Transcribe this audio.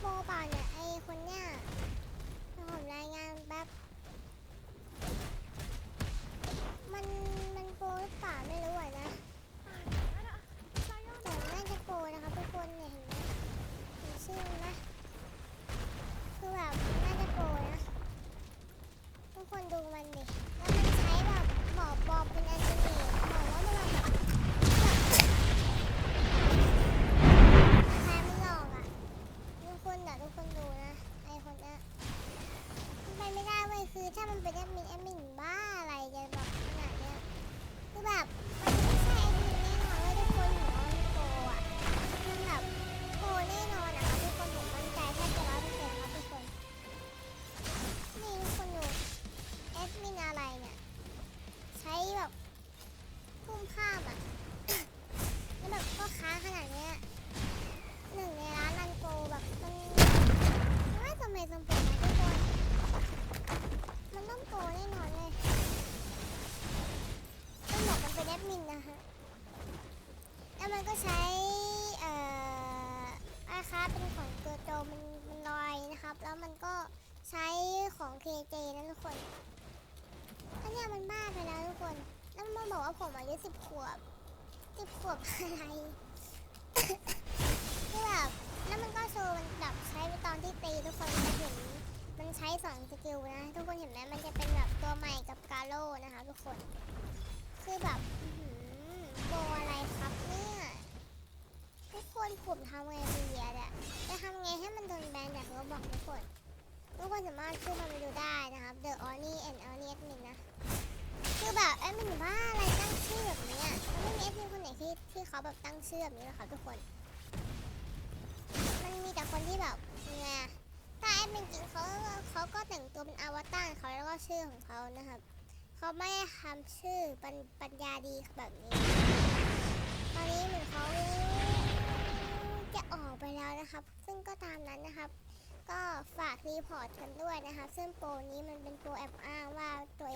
โปรเปลเนี่ยไอ้คนเนี้ยผมรายงานแป๊บ คือถ้ามันเป็นแอดมินแอดมินบ้าอะไรจะแบบขนาดเนี้ยคือแบบมันไม่ใช่แอดมินแน่นอนว่าทุกคนหัวมันโกอะมันแบบโกแน่นอนอะทุกคนผมมั่นใจแค่จะร้อยเปอร์เซ็นต์ครับทุกคนนี่ทุกคนดูแอดมินอะไรเนี่ยใช้แบบพุ่มภาพอะแล้วแบบก็ค้าขนาดเนี้ยหนึ่งเนี่ย ก็ใช้เอ่ออาคาเป็นของตัวโจมันมันลอยนะครับ แล้วมันก็ใช้ของ KJ นะทุกคนอันเนี้ยมันบ้าไปแล้วทุกคน แล้วมันบอกว่าผมอายุสิบขวบสิบขวบอะไรคือแบบแล้วมันก็โชว์มันแบบใช้ไปตอนที่ตีทุกคนจะเห็นมันใช้สองสกิลนะ ทุกคนเห็นไหมมันจะเป็นแบบตัวใหม่กับกาโร่นะคะทุกคน คือแบบอื้อหือโบอะไรครับเนี่ย ทุก ทำไงดีอะเนี่ยจะทำไงให้มันโดนแบนจากเราบอกทุกคนทุกคนสามารถขึ้นมาไปดูได้นะครับ The Only and Only Admin นะ คือแบบแอดมินบ้าอะไรตั้งชื่อแบบนี้มันไม่มีแอดมินคนไหนที่ที่เขาแบบตั้งชื่อแบบนี้หรอกครับทุกคน มันมีแต่คนที่แบบไงถ้าแอดมินจริงเขาเขาก็แต่งตัวเป็นอวตารเขาแล้วก็ชื่อของเขานะครับเขาไม่ทำชื่อปัญญาดีแบบนี้ ตอนนี้เหมือนเขา แล้วนะครับ ซึ่งก็ตามนั้นนะครับ ก็ฝากรีพอร์ตกันด้วยนะคะซึ่งโปรนี้มันเป็นโปรแอบอ้างว่าตัวเอง